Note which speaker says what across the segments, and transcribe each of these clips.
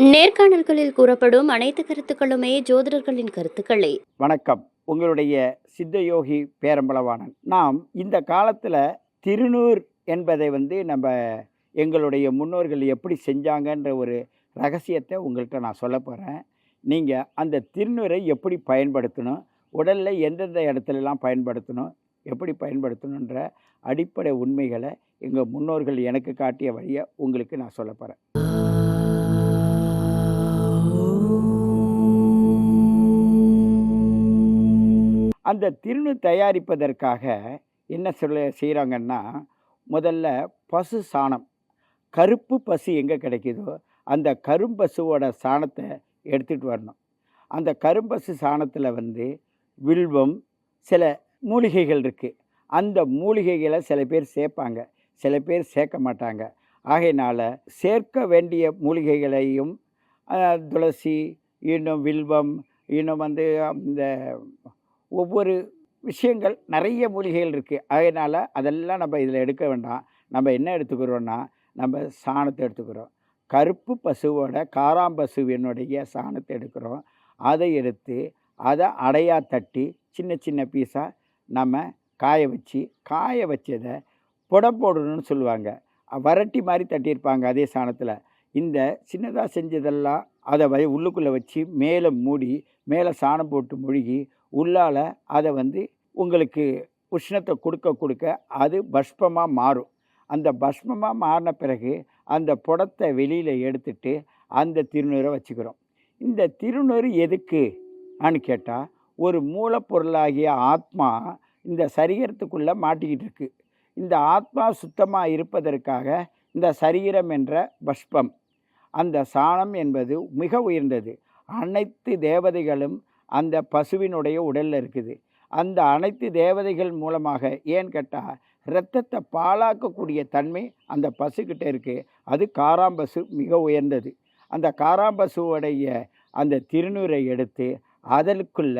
Speaker 1: நேர்காணல்களில் கூறப்படும் அனைத்து கருத்துக்களுமே ஜோதிடர்களின் கருத்துக்களே.
Speaker 2: வணக்கம். உங்களுடைய சித்தயோகி பேரம்பளவாணன் நாம் இந்த காலத்தில் திருநூர் என்பதை வந்து நம்ம எங்களுடைய முன்னோர்கள் எப்படி செஞ்சாங்கன்ற ஒரு ரகசியத்தை உங்கள்கிட்ட நான் சொல்ல போகிறேன் நீங்கள் அந்த திருநூரை எப்படி பயன்படுத்தணும் உடலில் எந்தெந்த இடத்துலலாம் பயன்படுத்தணும் எப்படி பயன்படுத்தணுன்ற அடிப்படை உண்மைகளை எங்கள் முன்னோர்கள் எனக்கு காட்டிய வழியை உங்களுக்கு நான் சொல்ல போகிறேன் அந்த திருணு தயாரிப்பதற்காக என்ன சொல்ல செய்கிறாங்கன்னா முதல்ல பசு சாணம் கருப்பு பசு எங்கே கிடைக்குதோ அந்த கரும்பசுவோட சாணத்தை எடுத்துகிட்டு வரணும். அந்த கரும்பசு சாணத்தில் வந்து வில்வம் சில மூலிகைகள் இருக்குது அந்த மூலிகைகளை சில பேர் சேர்ப்பாங்க. சில பேர் சேர்க்க மாட்டாங்க. ஆகையினால் சேர்க்க வேண்டிய மூலிகைகளையும் துளசி இன்னும் வில்வம் இன்னும் வந்து இந்த ஒவ்வொரு விஷயங்கள் நிறைய மூலிகைகள் இருக்குது அதனால் அதெல்லாம் நம்ம இதில் எடுக்க வேண்டாம். நம்ம என்ன எடுத்துக்கிறோன்னா நம்ம சாணத்தை எடுத்துக்கிறோம். கருப்பு பசுவோட காராம்பசுவினுடைய சாணத்தை எடுக்கிறோம். அதை எடுத்து அதை அடையாக தட்டி சின்ன சின்ன பீஸாக நம்ம காய வச்சு காய வச்சதை புடம் போடணும்னு சொல்லுவாங்க. வரட்டி மாதிரி தட்டியிருப்பாங்க அதே சாணத்தில். இந்த சின்னதாக செஞ்சதெல்லாம் அதை வை உள்ளுக்குள்ளே வச்சு மேலே மூடி மேலே சாணம் போட்டு முழுகி உள்ளால் அதை வந்து உங்களுக்கு உஷ்ணத்தை கொடுக்க கொடுக்க அது பஷ்பமாக மாறும். அந்த பஷ்பமாக மாறின பிறகு அந்த புடத்தை வெளியில் எடுத்துட்டு அந்த திருநீரை வச்சுக்கிறோம். இந்த திருநூறு எதுக்கு ஆன்னு கேட்டால் ஒரு மூலப்பொருளாகிய ஆத்மா இந்த சரீரத்துக்குள்ளே மாட்டிக்கிட்டு இருக்கு. இந்த ஆத்மா சுத்தமாக இருப்பதற்காக இந்த சரீரம் என்ற பஷ்பம். அந்த சாணம் என்பது மிக உயர்ந்தது. அனைத்து தேவதைகளும் அந்த பசுவினுடைய உடலில் இருக்குது. அந்த அனைத்து தேவதைகள் மூலமாக ஏன்னு கேட்டால் இரத்தத்தை பாலாக்கக்கூடிய தன்மை அந்த பசுக்கிட்ட இருக்குது அது காராம்பசு மிக உயர்ந்தது. அந்த காராம்பசுவோடைய அந்த திருநூரை எடுத்து அதற்குள்ள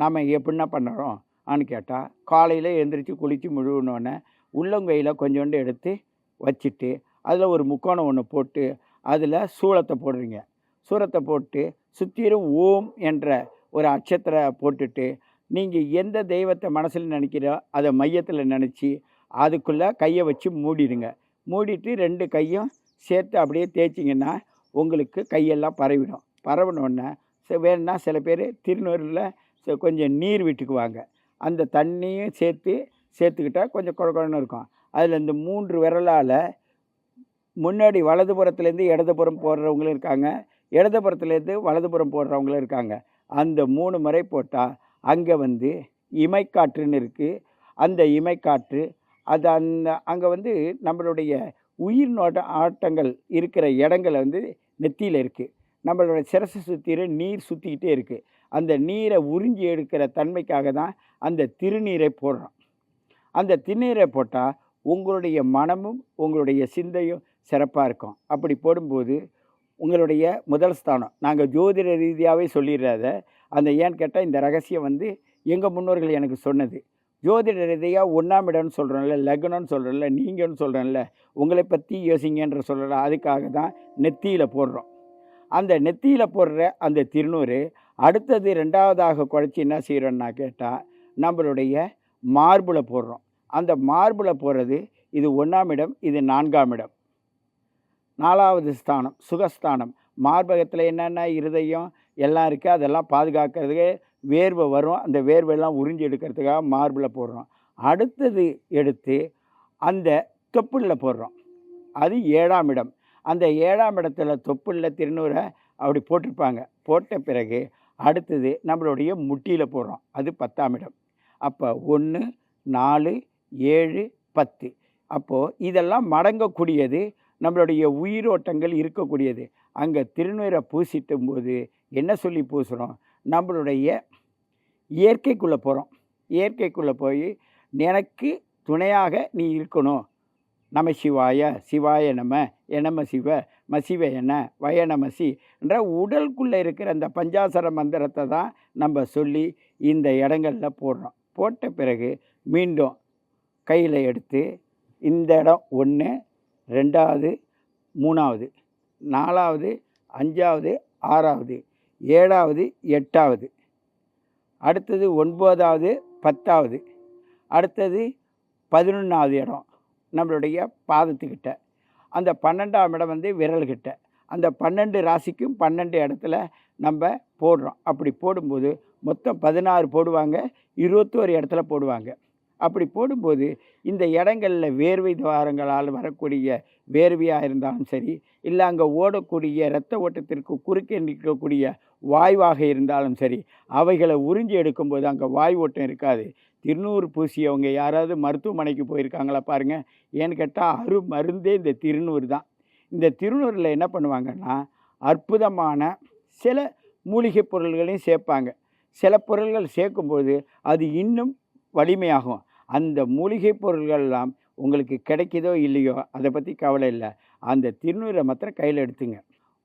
Speaker 2: நாம் எப்படின்னா பண்ணுறோம் ஆன்னு கேட்டால் காலையில் எழுந்திரிச்சு குளித்து முழுவனோடனே உள்ளங்கையில் கொஞ்சோண்டு எடுத்து வச்சுட்டு அதில் ஒரு முக்கோணம் ஒன்று போட்டு அதில் சூளத்தை போடுறீங்க. சூரத்தை போட்டு சுற்றிலும் ஓம் என்ற ஒரு அட்சத்திர போட்டுட்டு நீங்கள் எந்த தெய்வத்தை மனசில் நினைக்கிறோ அதை மையத்தில் நினச்சி அதுக்குள்ளே கையை வச்சு மூடிடுங்க. மூடிட்டு ரெண்டு கையும் சேர்த்து அப்படியே தேய்ச்சிங்கன்னா உங்களுக்கு கையெல்லாம் பரவிடும். பரவினோடனே வேணும்னா சில பேர் திருநூரில் ச- கொஞ்சம் நீர் விட்டுக்குவாங்க. அந்த தண்ணியும் சேர்த்து சேர்த்துக்கிட்டால் கொஞ்சம் குழ இருக்கும். அதில் இந்த மூன்று விரலால் முன்னாடி வலதுபுறத்துலேருந்து இடதுபுறம் போடுறவங்களும் இருக்காங்க. இடதுபுறத்துலேருந்து வலதுபுறம் போடுறவங்களும் இருக்காங்க. அந்த மூணு முறை போட்டால் அங்கே வந்து இமைக்காற்றுன்னு இருக்குது அந்த இமைக்காற்று அது அந்த அங்கே வந்து நம்மளுடைய உயிர் நோட்ட ஆட்டங்கள் இருக்கிற இடங்கள் வந்து நெத்தியில் இருக்குது நம்மளோட சிரசை சுற்றிற நீர் சுற்றிக்கிட்டே இருக்குது அந்த நீரை உறிஞ்சி எடுக்கிற தன்மைக்காக தான் அந்த திருநீரை போடுறோம். அந்த திருநீரை போட்டால் உங்களுடைய மனமும் உங்களுடைய சிந்தையும் சிறப்பாக இருக்கும். அப்படி போடும்போது உங்களுடைய முதல் ஸ்தானம். நாங்கள் ஜோதிட ரீதியாகவே சொல்லிடுறத அந்த ஏன்னு கேட்டால் இந்த ரகசியம் வந்து எங்கள் முன்னோர்கள் எனக்கு சொன்னது. ஜோதிட ரீதியாக ஒன்றாம் இடம்னு சொல்கிறோம்ல லக்னம்னு சொல்கிறோம்ல நீங்கன்னு சொல்கிறேன்ல உங்களை பற்றி யோசிங்கன்ற சொல்கிறோம் அதுக்காக தான் நெத்தியில் போடுறோம். அந்த நெத்தியில் போடுற அந்த திருநூறு அடுத்தது ரெண்டாவதாக குறைச்சி என்ன செய்கிறோன்னா கேட்டால் நம்மளுடைய மார்பில் போடுறோம். அந்த மார்பில் போடுறது இது ஒன்றாம் இடம் இது நான்காம் இடம். நாலாவது ஸ்தானம் சுகஸ்தானம். மார்பகத்தில் என்னென்ன இருதயம் எல்லாம் இருக்குது அதெல்லாம் பாதுகாக்கிறதுக்கு வேர்வை வரும். அந்த வேர்வையெல்லாம் உறிஞ்சி எடுக்கிறதுக்காக மார்பில் போடுறோம். அடுத்தது எடுத்து அந்த தொப்புளில் போடுறோம். அது ஏழாம் இடம். அந்த ஏழாம் இடத்துல தொப்புளில் திருநூறை அப்படி போட்டிருப்பாங்க. போட்ட பிறகு அடுத்தது நம்மளுடைய முட்டியில் போடுறோம். அது பத்தாம் இடம். அப்போ ஒன்று நாலு ஏழு பத்து. அப்போது இதெல்லாம் மடங்கக்கூடியது நம்மளுடைய உயிரோட்டங்கள் இருக்கக்கூடியது. அங்கே திருநீரை பூசிட்டும் போது என்ன சொல்லி பூசுகிறோம் நம்மளுடைய இயற்கைக்குள்ளே போகிறோம் இயற்கைக்குள்ளே போய் எனக்கு துணையாக நீ இருக்கணும். நம சிவாய சிவாய நம எனம சிவ மசிவ என வயநமசி என்ற உடலுக்குள்ளே இருக்கிற அந்த பஞ்சாசர மந்திரத்தை தான் நம்ம சொல்லி இந்த இடங்களில் போடுறோம். போட்ட பிறகு மீண்டும் கையில் எடுத்து இந்த இடம் ஒன்று ரெண்டாவது மூணாவது நாலாவது அஞ்சாவது ஆறாவது ஏழாவது எட்டாவது. அடுத்தது ஒன்பதாவது பத்தாவது. அடுத்தது பதினொன்றாவது இடம் நம்மளுடைய பாதத்துக்கிட்ட. அந்த பன்னெண்டாம் இடம் வந்து விரல்கிட்ட. அந்த பன்னெண்டு ராசிக்கும் பன்னெண்டு இடத்துல நம்ம போடுறோம். அப்படி போடும்போது மொத்தம் பதினாறு போடுவாங்க இருபத்தோரு இடத்துல போடுவாங்க. அப்படி போடும்போது இந்த இடங்களில் வேர்வை துவாரங்களால் வரக்கூடிய வேர்வையாக இருந்தாலும் சரி இல்லை அங்கே ஓடக்கூடிய இரத்த ஓட்டத்திற்கு குறுக்கே நிற்கக்கூடிய வாய்வாக இருந்தாலும் சரி அவைகளை உறிஞ்சி எடுக்கும்போது அங்கே வாய் ஓட்டம் இருக்காது. திருநூறு பூசியவங்க யாராவது மருத்துவமனைக்கு போயிருக்காங்களா பாருங்கள் ஏன்னு கேட்டால் அரு மருந்தே இந்த திருநூறு தான். இந்த திருநூறில் என்ன பண்ணுவாங்கன்னா அற்புதமான சில மூலிகை பொருள்களையும் சேர்ப்பாங்க. சில பொருள்கள் சேர்க்கும்போது அது இன்னும் வலிமையாகும். அந்த மூலிகை பொருள்கள் எல்லாம் உங்களுக்கு கிடைக்குதோ இல்லையோ அதை பற்றி கவலை இல்லை. அந்த திருநூரை மாத்திரம் கையில் எடுத்துங்க.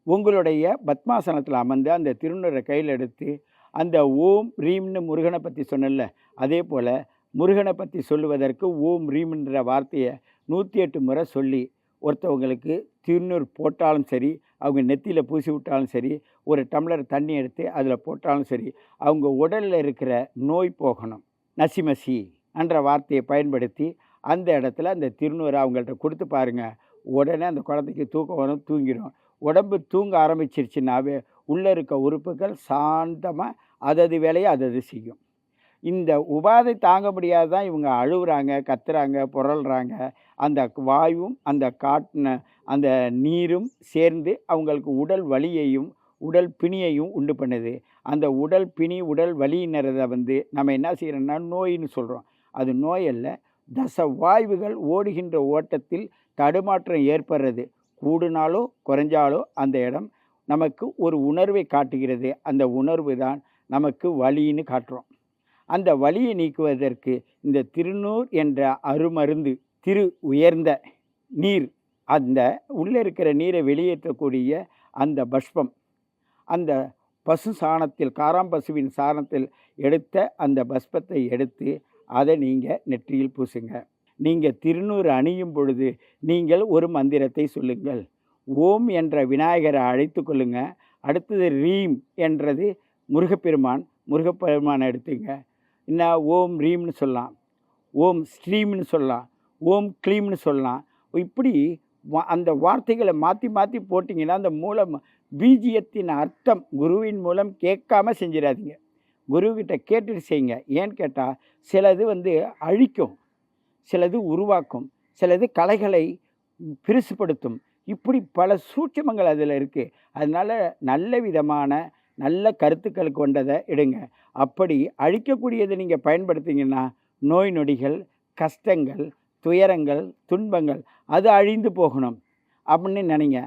Speaker 2: உங்களுடைய பத்மாசனத்தில் அமர்ந்து அந்த திருநூரை கையில் எடுத்து அந்த ஓம் ரீம்னு முருகனை பற்றி சொன்னல அதே போல் முருகனை பற்றி சொல்லுவதற்கு ஓம் ரீம்ன்ற வார்த்தையை நூற்றி எட்டு முறை சொல்லி ஒருத்தவங்களுக்கு திருநூறு போட்டாலும் சரி அவங்க நெத்தியில் பூசி விட்டாலும் சரி ஒரு டம்ளர் தண்ணி எடுத்து அதில் போட்டாலும் சரி அவங்க உடலில் இருக்கிற நோய் போகணும். நசிமசி என்ற வார்த்தையை பயன்படுத்தி அந்த இடத்துல அந்த திருநூறை அவங்கள்ட்ட கொடுத்து பாருங்கள் உடனே அந்த குழந்தைக்கு தூக்கம் வரும் தூங்கிடும் உடம்பு தூங்க ஆரம்பிச்சிருச்சுனாவே உள்ளே இருக்க உறுப்புகள் சாந்தமாக அதது வேலையை அதது செய்யும். இந்த உபாதை தாங்க முடியாது தான் இவங்க அழுகுறாங்க கத்துறாங்க புரள்றாங்க அந்த வாயும் அந்த காட்டின அந்த நீரும் சேர்ந்து அவங்களுக்கு உடல் வலியையும் உடல் பிணியையும் உண்டு பண்ணுது. அந்த உடல் பிணி உடல் வலியினரதை வந்து நம்ம என்ன செய்கிறோன்னா நோயின்னு சொல்கிறோம் அது நோய் அல்ல. தச வாய்வுகள் ஓடுகின்ற ஓட்டத்தில் தடுமாற்றம் ஏற்படுறது. கூடுனாலோ குறைஞ்சாலோ அந்த இடம் நமக்கு ஒரு உணர்வை காட்டுகிறது. அந்த உணர்வு தான் நமக்கு வலின்னு காட்டுறோம். அந்த வலியை நீக்குவதற்கு இந்த திருநூர் என்ற அருமருந்து திரு உயர்ந்த நீர் அந்த உள்ளே இருக்கிற நீரை வெளியேற்றக்கூடிய அந்த பஷ்பம் அந்த பசு சாணத்தில் காராம்பசுவின் சாணத்தில் எடுத்த அந்த பஸ்பத்தை எடுத்து அதை நீங்கள் நெற்றியில் பூசுங்க. நீங்கள் திருநூறு அணியும் பொழுது நீங்கள் ஒரு மந்திரத்தை சொல்லுங்கள். ஓம் என்ற விநாயகரை அழைத்து கொள்ளுங்க. அடுத்தது ரீம் என்றது முருகப்பெருமான் முருகப்பெருமானை எடுத்துங்க. என்ன? ஓம் ரீம்னு சொல்லலாம். ஓம் ஸ்ரீம்னு சொல்லலாம். ஓம் க்ளீம்னு சொல்லலாம். இப்படி அந்த வார்த்தைகளை மாற்றி மாற்றி போட்டிங்கன்னா அந்த மூலம் பீஜியத்தின் அர்த்தம் குருவின் மூலம் கேட்காம செஞ்சிடாதீங்க. குருக்கிட்ட கேட்டுட்டு செய்யுங்க. ஏன்னு கேட்டால் சிலது வந்து அழிக்கும். சிலது உருவாக்கும். சிலது கலைகளை பிரிசுப்படுத்தும் இப்படி பல சூட்சமங்கள் அதில் இருக்குது அதனால் நல்ல விதமான நல்ல கருத்துக்கள் கொண்டதை எடுங்க. அப்படி அழிக்கக்கூடியதை நீங்கள் பயன்படுத்திங்கன்னா நோய் நொடிகள் கஷ்டங்கள் துயரங்கள் துன்பங்கள் அது அழிந்து போகணும். அப்படின்னு நினைங்க.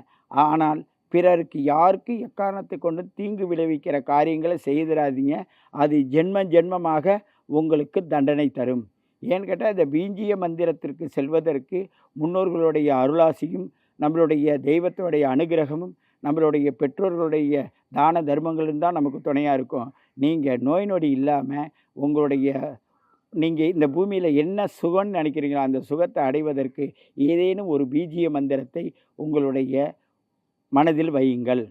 Speaker 2: ஆனால் பிறருக்கு யாருக்கு எக்காரணத்தை கொண்டு தீங்கு விளைவிக்கிற காரியங்களை செய்திடாதீங்க அது ஜென்ம ஜென்மமாக உங்களுக்கு தண்டனை தரும். ஏன்னு கேட்டால் இந்த வீஞ்சிய மந்திரத்திற்கு செல்வதற்கு முன்னோர்களுடைய அருளாசியும் நம்மளுடைய தெய்வத்தினுடைய அனுகிரகமும் நம்மளுடைய பெற்றோர்களுடைய தான தர்மங்களும் தான் நமக்கு துணையாக இருக்கும். நீங்கள் நோய் நொடி இல்லாமல் உங்களுடைய நீங்கள் இந்த பூமியில் என்ன சுகம்னு நினைக்கிறீங்களோ அந்த சுகத்தை அடைவதற்கு ஏதேனும் ஒரு பீஜிய மந்திரத்தை உங்களுடைய மனதில் வையுங்கள்.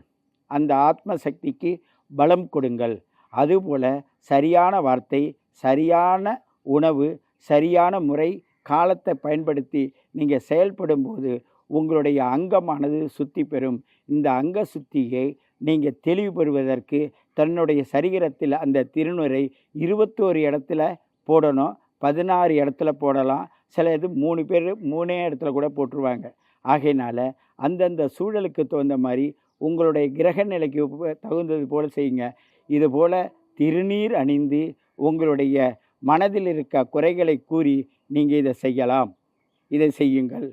Speaker 2: அந்த ஆத்ம சக்திக்கு பலம் கொடுங்கள். அதுபோல் சரியான வார்த்தை சரியான உணவு சரியான முறை காலத்தை பயன்படுத்தி நீங்கள் செயல்படும்போது உங்களுடைய அங்கமானது சுத்தி பெறும். இந்த அங்க சுத்தியை நீங்கள் தெளிவு பெறுவதற்கு தன்னுடைய சரீரத்தில் அந்த திருநுரை இருபத்தோரு இடத்துல போடணும். பதினாறு இடத்துல போடலாம். சில இது மூணு பேர் மூணே இடத்துல கூட போட்டுருவாங்க. ஆகையினால அந்தந்த சூழலுக்கு தகுந்த மாதிரி உங்களுடைய கிரக நிலைக்கு தகுந்தது போல் செய்யுங்க. இதுபோல் திருநீர் அணிந்து உங்களுடைய மனதில் இருக்க குறைகளை கூறி நீங்கள் இதை செய்யலாம். இதை செய்யுங்கள்.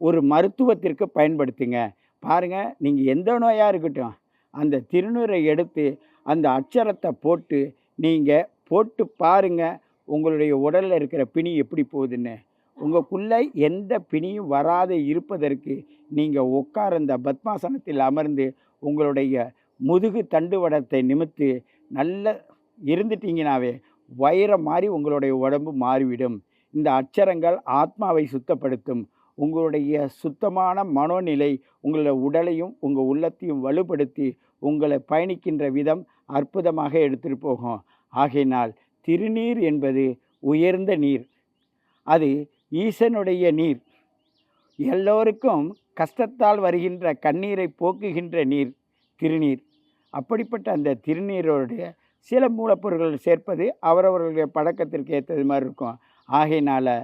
Speaker 2: ஒரு மருத்துவத்திற்கு பயன்படுத்துங்க. பாருங்கள் நீங்கள் எந்த நோயாக இருக்கட்டும் அந்த திருநூரை எடுத்து அந்த அட்சரத்தை போட்டு நீங்கள் போட்டு பாருங்கள் உங்களுடைய உடலில் இருக்கிற பிணி எப்படி போகுதுன்னு. உங்களுக்குள்ளே எந்த பிணியும் வராது இருப்பதற்கு நீங்கள் உட்கார்ந்த பத்மாசனத்தில் அமர்ந்து உங்களுடைய முதுகு தண்டுவடத்தை நிமித்து நல்ல இருந்துட்டீங்கனாவே வைரம் மாதிரி உங்களுடைய உடம்பு மாறிவிடும். இந்த அட்சரங்கள் ஆத்மாவை சுத்தப்படுத்தும். உங்களுடைய சுத்தமான மனோநிலை உங்களோட உடலையும் உங்கள் உள்ளத்தையும் வலுப்படுத்தி உங்களை பயணிக்கின்ற விதம் அற்புதமாக எடுத்துகிட்டு போகும். ஆகையினால் திருநீர் என்பது உயர்ந்த நீர். அது ஈசனுடைய நீர். எல்லோருக்கும் கஷ்டத்தால் வருகின்ற கண்ணீரை போக்குகின்ற நீர் திருநீர். அப்படிப்பட்ட அந்த திருநீரோடைய சில மூலப்பொருட்கள் சேர்ப்பது அவரவர்களுடைய பழக்கத்திற்கு ஏற்றது மாதிரி இருக்கும். ஆகையினால்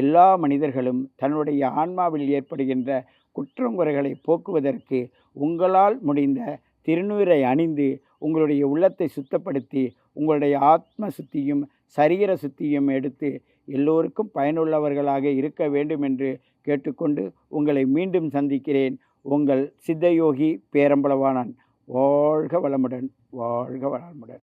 Speaker 2: எல்லா மனிதர்களும் தன்னுடைய ஆன்மாவில் ஏற்படுகின்ற குற்றங்குறைகளை போக்குவதற்கு உங்களால் முடிந்த திருநீரை அணிந்து உங்களுடைய உள்ளத்தை சுத்தப்படுத்தி உங்களுடைய ஆத்ம சுத்தியும் சரீர சுத்தியும் எடுத்து எல்லோருக்கும் பயனுள்ளவர்களாக இருக்க வேண்டும் என்று கேட்டுக்கொண்டு உங்களை மீண்டும் சந்திக்கிறேன். உங்கள் சித்தயோகி பேரம்பளவானன் வாழ்க வளமுடன் வாழ்க வளமுடன்.